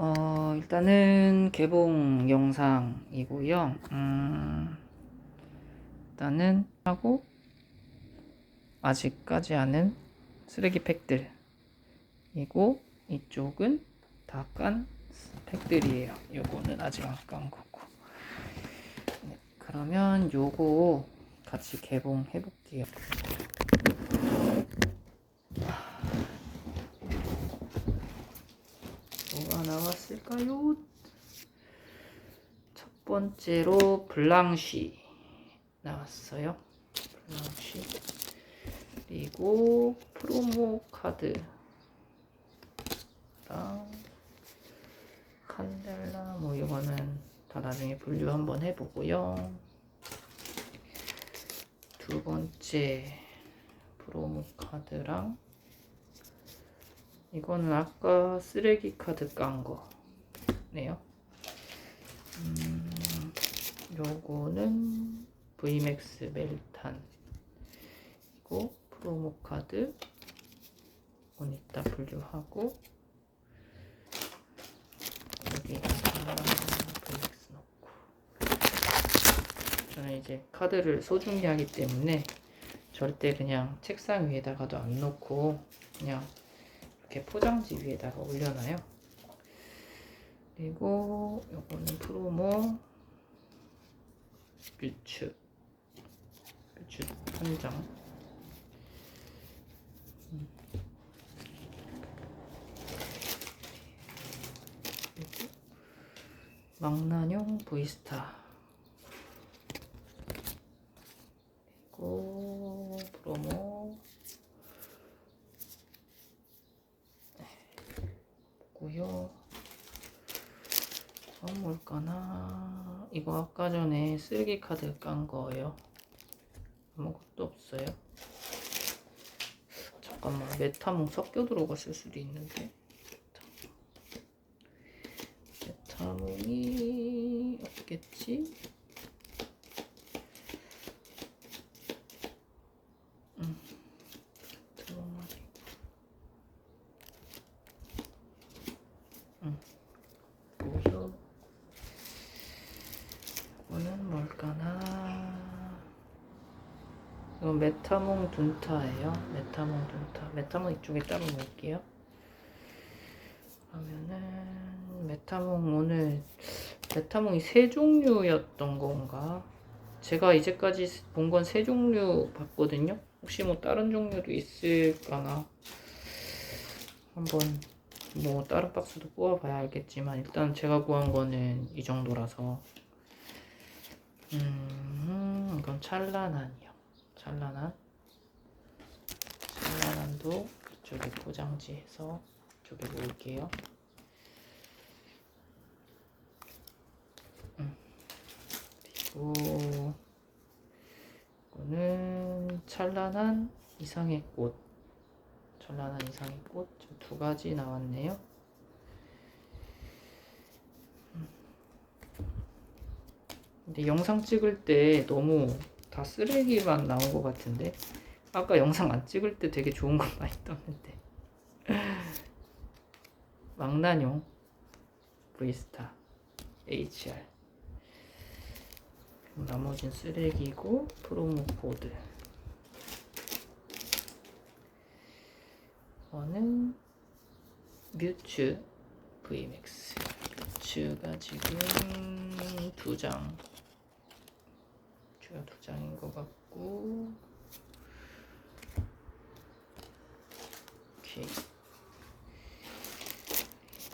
어, 일단은 개봉 영상이고요. 음, 일단은 하고 아직까지 하는 쓰레기 팩들이고 이쪽은 다 깐 팩들이에요. 요거는 아직 안 깐 거고. 네, 그러면 요거 같이 개봉해 볼게요. 뭐가 나왔을까요? 첫 번째로 블랑쉬 나왔어요. 블랑쉬 그리고 프로모 카드랑 칸델라 뭐 이거는 다 나중에 분류 한번 해보고요. 두 번째 프로모 카드랑 이거는 아까 쓰레기 카드 깐 거네요. 음, 요거는 VMAX 멜탄 이고 프로모 카드 이건 이따 분류하고 여기다가 VMAX 넣고 저는 이제 카드를 소중히 하기 때문에 절대 그냥 책상 위에다가도 안 놓고 그냥 이렇게 포장지 위에다가 올려놔요. 그리고 요거는 프로모 뷰츠 뷰츠 한 장. 망나뇽 브이스타 그리고 프로모 고요. 그건 뭘까나? 이거 아까 전에 쓰레기 카드 깐 거예요. 아무것도 없어요. 잠깐만, 메타몽 섞여 들어갔을 수도 있는데. 메타몽이 없겠지? 음, 메타몽 아니고. 고요. 이거는 뭘까나? 이건 메타몽 둔타예요. 메타몽 둔타. 메타몽 이쪽에 따로 놓을게요. 그러면은 메타몽 오늘 메타몽이 세 종류였던 건가? 제가 이제까지 본 건 세 종류 봤거든요. 혹시 뭐 다른 종류도 있을까나 한번 뭐 다른 박스도 뽑아봐야 알겠지만 일단 제가 구한 거는 이 정도라서 음 이건 찰나난이요 찰나난 찰나난도 이쪽에 포장지에서 이쪽에 놓을게요. 음. 그리고 이거는 찬란한 이상의 꽃. 찬란한 이상의 꽃. 두 가지 나왔네요. 근데 영상 찍을 때 너무 다 쓰레기만 나온 것 같은데? 아까 영상 안 찍을 때 되게 좋은 거 많이 떴는데. 망나뇽 브이스타 HR 나머진 쓰레기고 프로모 코드. 이거는 뮤츠 VMAX 뮤츠가 지금 두 장. 뮤츠가 두 장인 것 같고. 오케이.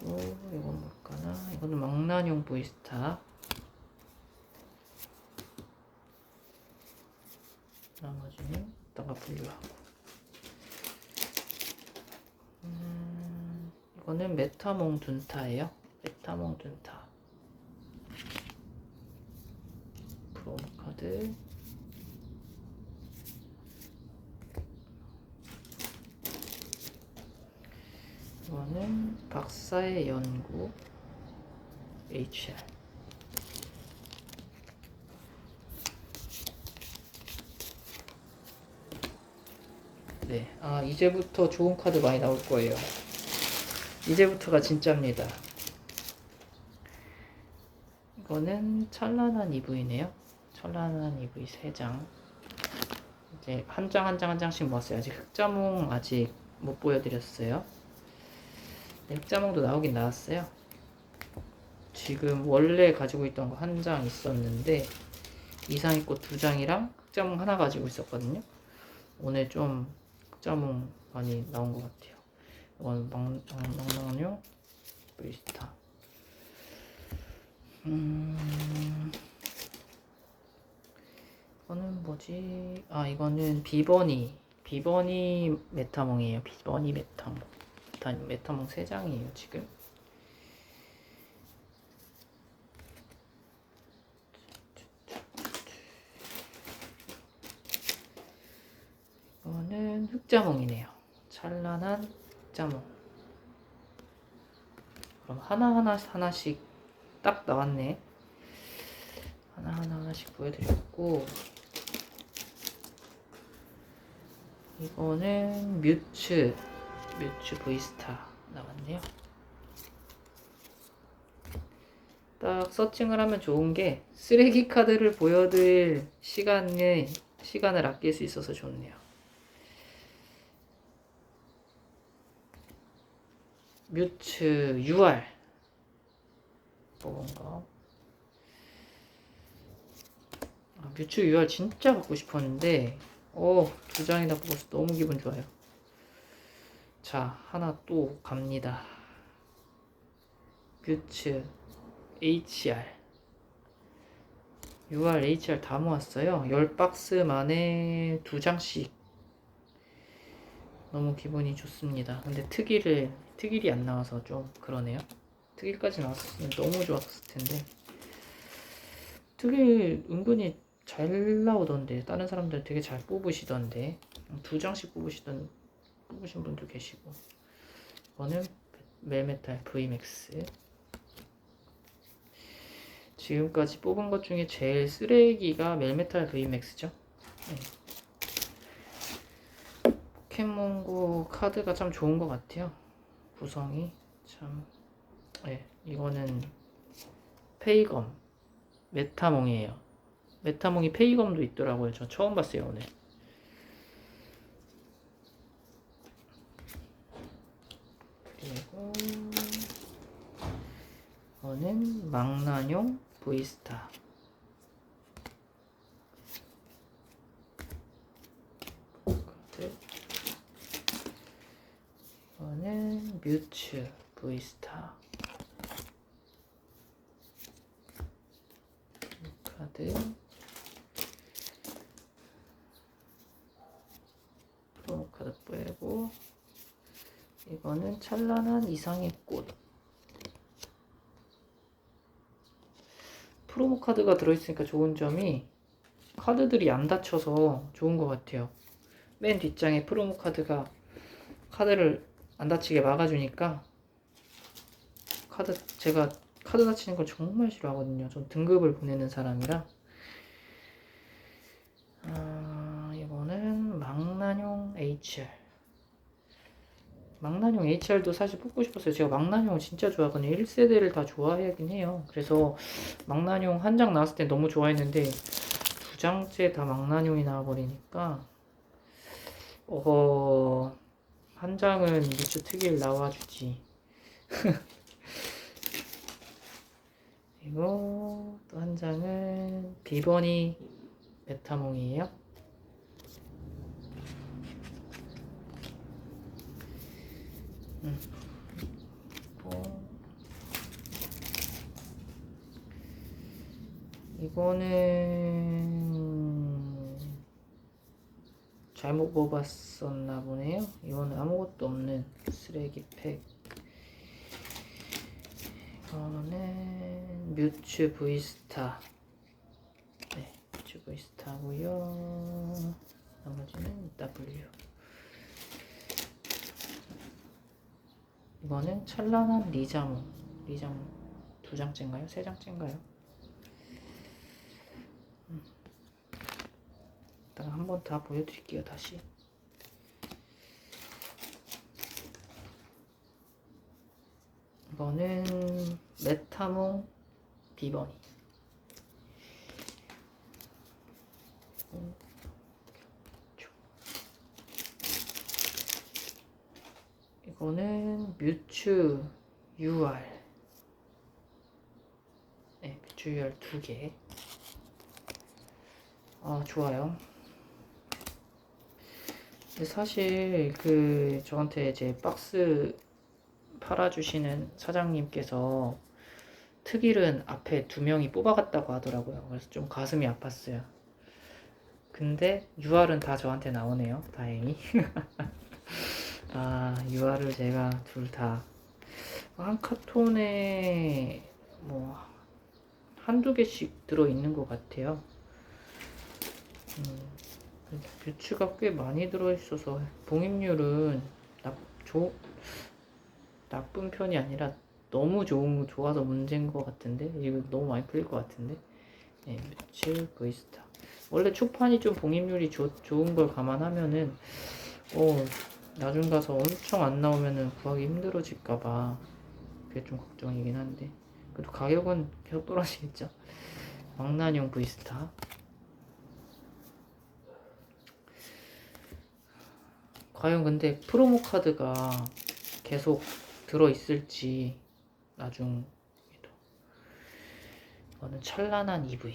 그리고 이건 뭘까나? 이거는 망나뇽 보이스타 나머지는 이따가 분류하고. 음, 이거는 메타몽 둔타예요. 메타몽 둔타. 프로모 카드. 이거는 박사의 연구 HR. 네. 아, 이제부터 좋은 카드 많이 나올 거예요. 이제부터가 진짜입니다. 이거는 찬란한 EV네요. 찬란한 EV 3장. 이제 한 장 한 장 한 장씩 모았어요. 아직 흑자몽 아직 못 보여드렸어요. 네, 흑자몽도 나오긴 나왔어요. 지금 원래 가지고 있던 거 한 장 있었는데 이상 있고 두 장이랑 흑자몽 하나 가지고 있었거든요. 오늘 좀 흑자몽 많이 나온 것 같아요. 이건 망망망요 브이스타. 음, 이거는 뭐지? 아, 이거는 비버니. 비버니 메타몽이에요. 비버니 메타몽. 메타, 메타몽 3장이에요, 지금. 이거는 흑자몽이네요. 찬란한 흑자몽. 그럼 하나하나 하나씩 딱 나왔네. 하나하나 하나씩 보여드렸고 이거는 뮤츠 뮤츠 브이스타 나왔네요. 딱 서칭을 하면 좋은 게 쓰레기 카드를 보여드릴 시간에 시간을 아낄 수 있어서 좋네요. 뮤츠 UR 뭔가 아, 뮤츠 UR 진짜 갖고 싶었는데 어두 장이나 뽑아서 너무 기분 좋아요. 자 하나 또 갑니다. 뮤츠 HR UR HR 다 모았어요. 10박스 만에 두 장씩. 너무 기분이 좋습니다. 근데 특이를 특일이 안 나와서 좀 그러네요. 특일까지 나왔으면 너무 좋았을 텐데. 특일 은근히 잘 나오던데. 다른 사람들 되게 잘 뽑으시던데. 두 장씩 뽑으시던 뽑으신 분도 계시고. 이거는 멜메탈 V맥스. 지금까지 뽑은 것 중에 제일 쓰레기가 멜메탈 V맥스죠? 네. 포켓몬고 카드가 참 좋은 것 같아요. 구성이 참. 네, 이거는 페이검. 메타몽이에요. 메타몽이 페이검도 있더라고요. 저 처음 봤어요 오늘. 그리고 이거는 망나뇽 브이스타. 이거는 뮤츠 브이스타. 카드 프로모 카드 빼고 이거는 찬란한 이상의 꽃 프로모 카드가 들어있으니까 좋은 점이 카드들이 안 닫혀서 좋은 것 같아요 맨 뒷장에 프로모 카드가 카드를 안 닫히게 막아주니까 카드 제가 카드 다치는 걸 정말 싫어하거든요. 전 등급을 보내는 사람이라. 아, 이거는 망나뇽 HR. 망나뇽 HR도 사실 뽑고 싶었어요. 제가 망나뇽 진짜 좋아하거든요. 1세대를 다 좋아하긴 해요. 그래서 망나뇽 한 장 나왔을 때 너무 좋아했는데 두 장째 다 망나뇽이 나와버리니까 어... 한 장은 미주 특일 나와주지. 그리고 또 한 장은 비버니 메타몽이에요. 이거는 잘못 뽑았었나 보네요. 이거는 아무것도 없는 쓰레기 팩. 이거는 뮤츠 브이스타. 네, 뮤츠 브이스타고요. 나머지는 W. 이거는 찬란한 리자몽. 리자몽 두 장째인가요? 세 장째인가요? 음. 일단 한번 다 보여드릴게요, 다시. 이거는 메타몽 비번이. 이거는 뮤츠 UR. 네, 뮤츠 UR 두 개. 아, 좋아요. 근데 사실 그 저한테 이제 박스 팔아주시는 사장님께서 특일은 앞에 두 명이 뽑아갔다고 하더라고요. 그래서 좀 가슴이 아팠어요. 근데 UR은 다 저한테 나오네요. 다행히. 아, UR을 제가 둘 다. 한 카톤에 뭐 한두 개씩 들어있는 것 같아요. 음, 뷰츠가 꽤 많이 들어있어서 봉입률은 나, 조, 나쁜 편이 아니라 너무 좋은 좋아서 문제인 것 같은데 이거 너무 많이 풀릴 것 같은데 네, 뮤츠 브이스타 원래 초판이 좀 봉입률이 조, 좋은 걸 감안하면은 어 나중 가서 엄청 안 나오면은 구하기 힘들어질까봐 그게 좀 걱정이긴 한데. 그래도 가격은 계속 떨어지겠죠. 망나뇽 브이스타. 과연 근데 프로모 카드가 계속 들어있을지 나중에도. 이거는 찬란한 EV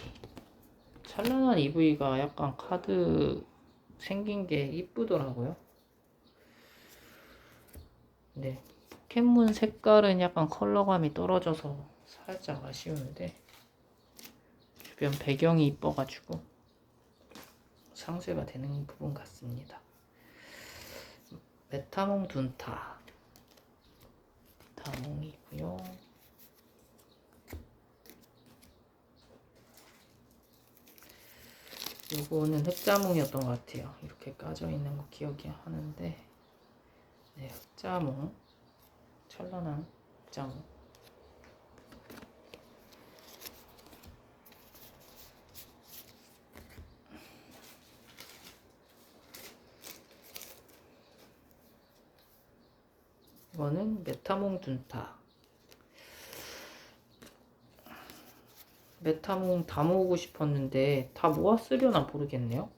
찬란한 EV가 약간 카드 생긴 게 이쁘더라고요 근데 포켓몬 색깔은 약간 컬러감이 떨어져서 살짝 아쉬운데 주변 배경이 이뻐가지고 상쇄가 되는 부분 같습니다 메타몽 둔타 다몽이고요. 요거는 흑자몽이었던 것 같아요. 이렇게 까져 있는 거 기억이 하는데, 네, 흑자몽, 찬란한 흑자몽. 이거는 메타몽 둔타. 메타몽 다 모으고 싶었는데 다 모았으려나 모르겠네요.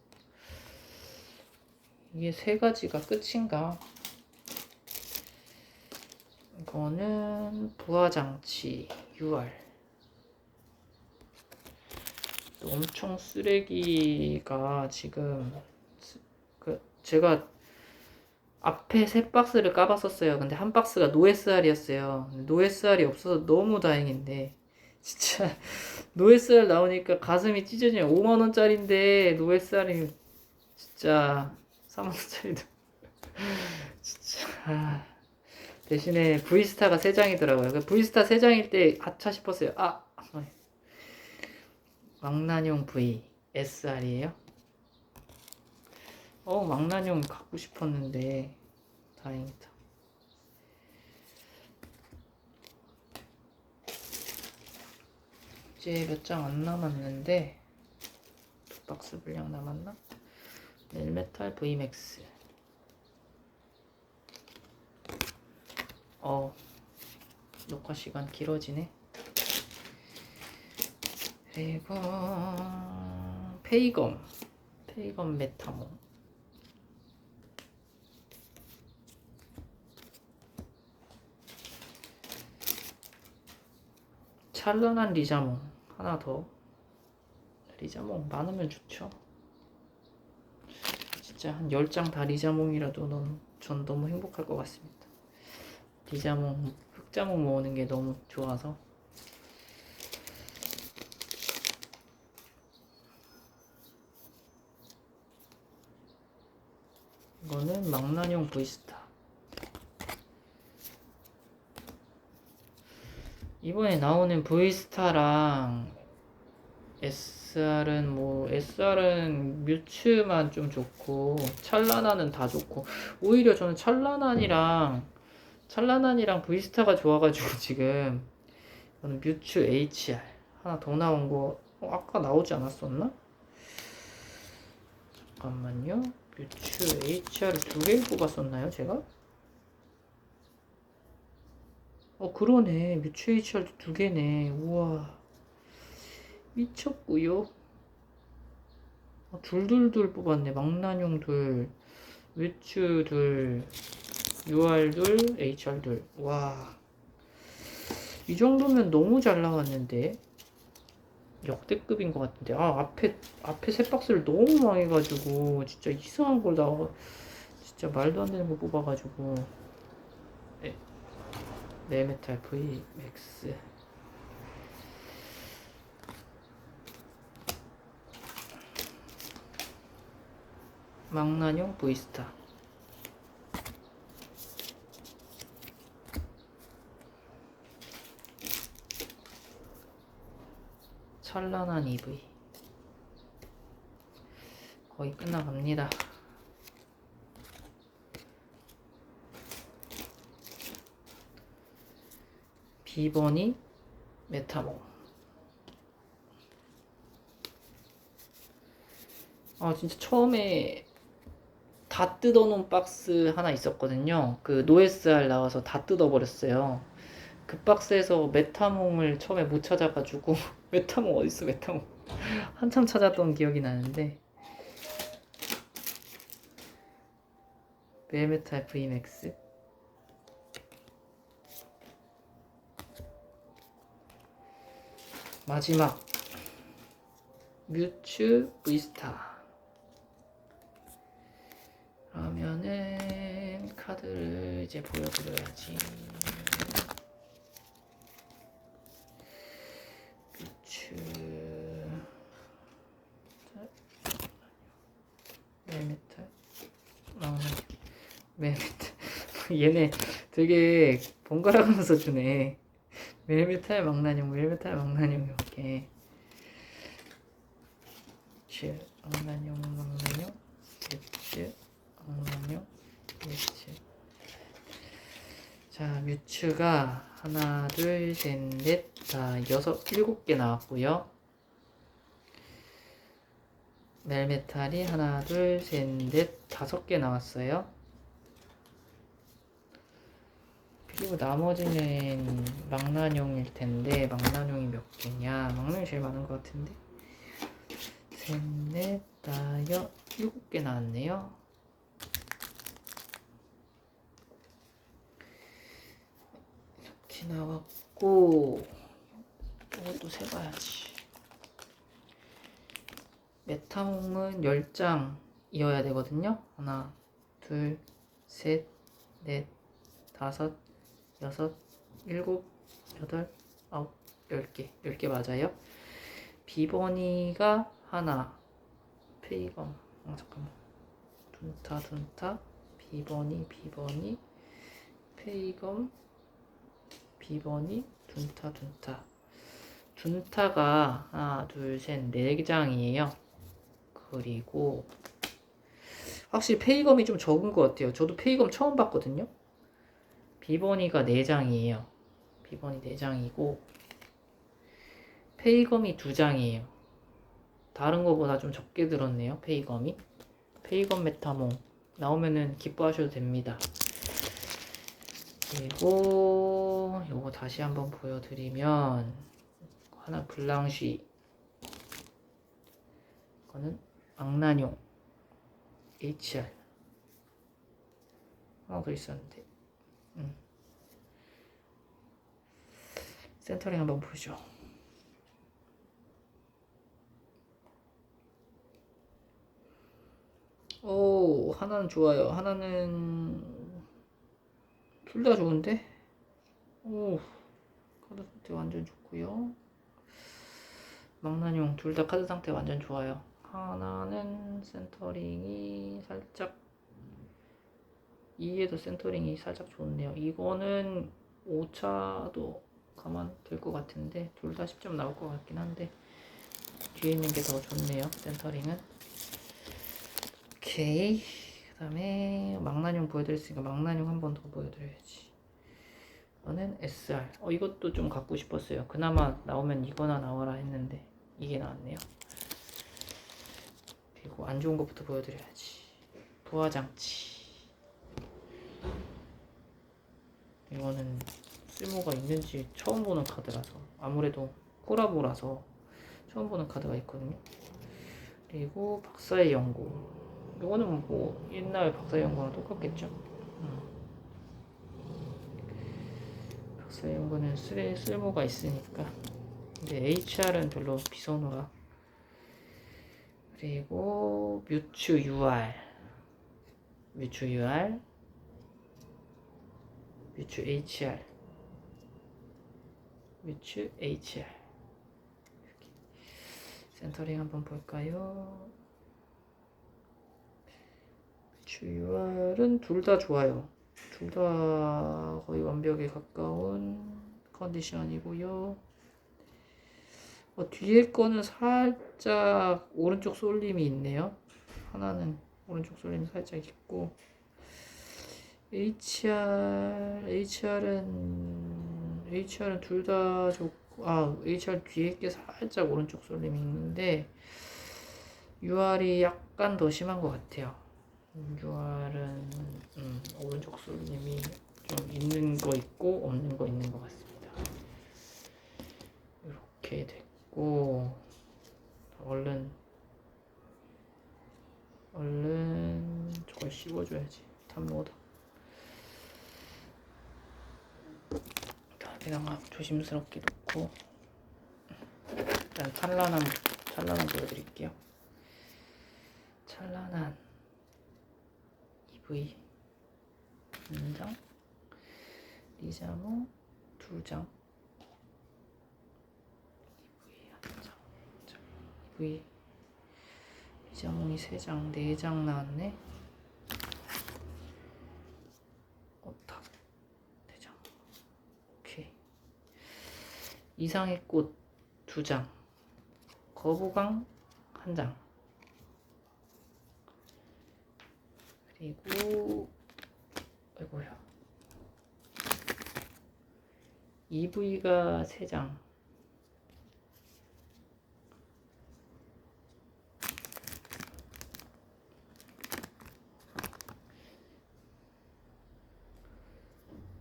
이게 세 가지가 끝인가? 이거는 부하장치 UR. 엄청 쓰레기가 지금 그 제가 앞에 세 박스를 까봤었어요. 근데 한 박스가 노SR이었어요. 노SR이 없어서 너무 다행인데 진짜 노SR 나오니까 가슴이 찢어지네. 5만 원짜리인데 노SR이 진짜 3만 원짜리도 진짜 아, 대신에 V스타가 3장이더라고요. 그 V스타 3장일 때 아차 싶었어요. 아 망나뇽 V SR이에요. 어, 망나뇽 갖고 싶었는데 다행이다. 이제 몇 장 안 남았는데 두 박스 분량 남았나? 넬메탈 V맥스 어 녹화 시간 길어지네. 그리고 페이검 페이검 메타몬 찬란한 리자몽 하나 더. 리자몽 많으면 좋죠. 진짜 한 10장 다 리자몽이라도 넌, 전 너무 행복할 것 같습니다 리자몽 흑자몽 모으는 게 너무 좋아서. 이거는 망나뇽 브이스타. 이번에 나오는 V스타랑 SR은 뭐 SR은 뮤츠만 좀 좋고 찰나나는 다 좋고. 오히려 저는 찰나난이랑 찰나난이랑 V스타가 좋아가지고 지금 저는 뮤츠 HR 하나 더 나온 거 어, 아까 나오지 않았었나? 잠깐만요. 뮤츠 HR 두 개를 뽑았었나요 제가? 어 그러네. 뮤추 HR도 두 개네. 우와. 미쳤구요. 어, 둘둘둘 뽑았네. 망나뇽 둘, 뮤츠 둘, UR 둘, HR 둘. 와. 이 정도면 너무 잘 나왔는데. 역대급인 것 같은데. 아, 앞에, 앞에 세 박스를 너무 망해가지고, 진짜 이상한 걸 나, 진짜 말도 안 되는 거 뽑아가지고. 네. 네메탈 V 맥스. 망나뇽 V스타. 찬란한 EV. 거의 끝나갑니다. 비버니 메타몽. 아 진짜 처음에 다 뜯어놓은 박스 하나 있었거든요. 그 노에스알 나와서 다 뜯어버렸어요. 그 박스에서 메타몽을 처음에 못 찾아가지고 메타몽 어딨어 메타몽? 한참 찾았던 기억이 나는데. 멜메탈 VMAX 마지막. 뮤츠 V스타. 그러면은 카드를 이제 보여드려야지 뮤츠 멜메탈 망나뇽 멜메탈 얘네 되게 번갈아 가면서 주네. 멜메탈 망나뇽 멜메탈 망나뇽 이렇게. 뮤츠 망나뇽 망나뇽 뮤츠 망나뇽 뮤츠 자 뮤츠가 하나 둘 셋 넷 다 여섯 일곱 개 나왔고요. 멜메탈이 하나 둘 셋 넷 다섯 개 나왔어요 그리고 나머지는 망나뇽일 텐데 망나뇽이 몇 개냐? 망나뇽이 제일 많은 것 같은데. 셋넷 다섯 일곱 개 나왔네요. 이렇게 나왔고 이것도 세봐야지. 메타몽은 10장 이어야 되거든요. 하나 둘 셋 넷 다섯 여섯 일곱 여덟 아홉 열 개. 열 개 맞아요? 비버니가 하나. 페이검 어 잠깐만. 둔타 둔타. 비버니 비버니 페이검 비버니 둔타 둔타. 둔타가 하나 둘 셋 네 장이에요. 그리고 확실히 페이검이 좀 적은 것 같아요. 저도 페이검 처음 봤거든요 비버니가 4장이에요. 비버니 4장이고 페이검이 2장이에요. 다른 거보다 좀 적게 들었네요. 페이검이. 페이검 메타몽 나오면은 기뻐하셔도 됩니다. 그리고 요거 다시 한번 보여드리면 하나 블랑쉬 이거는 악나뇽 HR 하나 더 있었는데 센터링 한번 보죠. 오, 하나는 좋아요. 하나는 둘 다 좋은데? 오, 카드 상태 완전 좋고요. 망나뇽 둘 다 카드 상태 완전 좋아요. 하나는 센터링이 살짝 이에도 센터링이 살짝 좋네요. 이거는 5차도 가만 될것 같은데 둘 다 10점 나올 것 같긴 한데 뒤에 있는 게 더 좋네요. 센터링은. 오케이. 그 다음에 망나뇽 보여드렸으니까 망나뇽 한 번 더 보여드려야지. 이거는 SR. 어, 이것도 좀 갖고 싶었어요. 그나마 나오면 이거나 나와라 했는데 이게 나왔네요. 그리고 안 좋은 것부터 보여드려야지. 부화장치. 이거는 쓸모가 있는지 처음 보는 카드라서 아무래도 코라보라서 처음 보는 카드가 있거든요. 그리고 박사의 연구. 이거는 뭐 옛날 박사의 연구랑 똑같겠죠. 음. 박사의 연구는 쓸, 쓸모가 있으니까. 근데 HR은 별로 비선호라. 그리고 뮤추 UR. 뮤추 UR. 뮤추 HR. 뮤추 HR. 센터링 한번 볼까요? UR은 둘 다 좋아요. 둘 다 거의 완벽에 가까운 컨디션이고요. 어, 뒤에 거는 살짝 오른쪽 쏠림이 있네요. 하나는 오른쪽 쏠림이 살짝 있고 HR HR은 HR은 둘 다 좋고 아 HR 뒤에 게 살짝 오른쪽 쏠림이 있는데 UR이 약간 더 심한 것 같아요. UR은 음, 오른쪽 쏠림이 좀 있는 거 있고 없는 거 있는 것 같습니다. 이렇게 됐고 얼른 얼른 저걸 씹어줘야지 탐로다 여기다가 조심스럽게 놓고 일단 찬란한 찬란한 보여드릴게요. 찬란한 EV 한 장, 리자모 두 장, EV 한 장, 자, EV 리자몽이 세 장, 네 장 나왔네. 오탁 네 장. 오케이. 이상의 꽃 두 장, 거부강 한 장. 그리고 아이고야. EV가 세 장.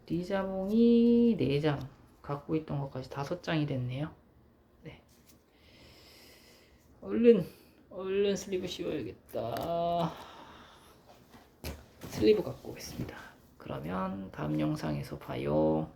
리자몽이 4장 갖고 있던 것까지 5장이 됐네요. 네. 얼른 얼른 슬리브 씌워야겠다. 슬리브 갖고 오겠습니다. 그러면 다음 영상에서 봐요.